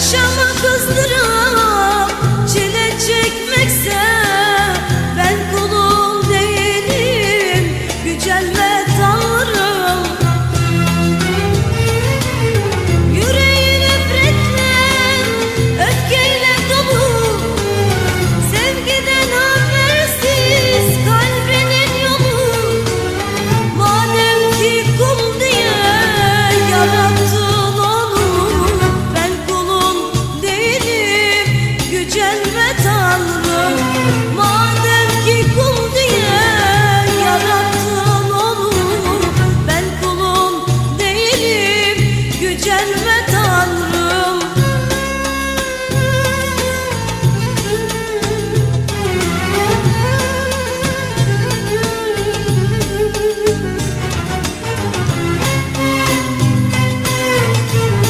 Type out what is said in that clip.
Yaşama kızdırıp gücenme tanrım Madem ki kul diye yarattın onu Ben kulun değilim. Gücenme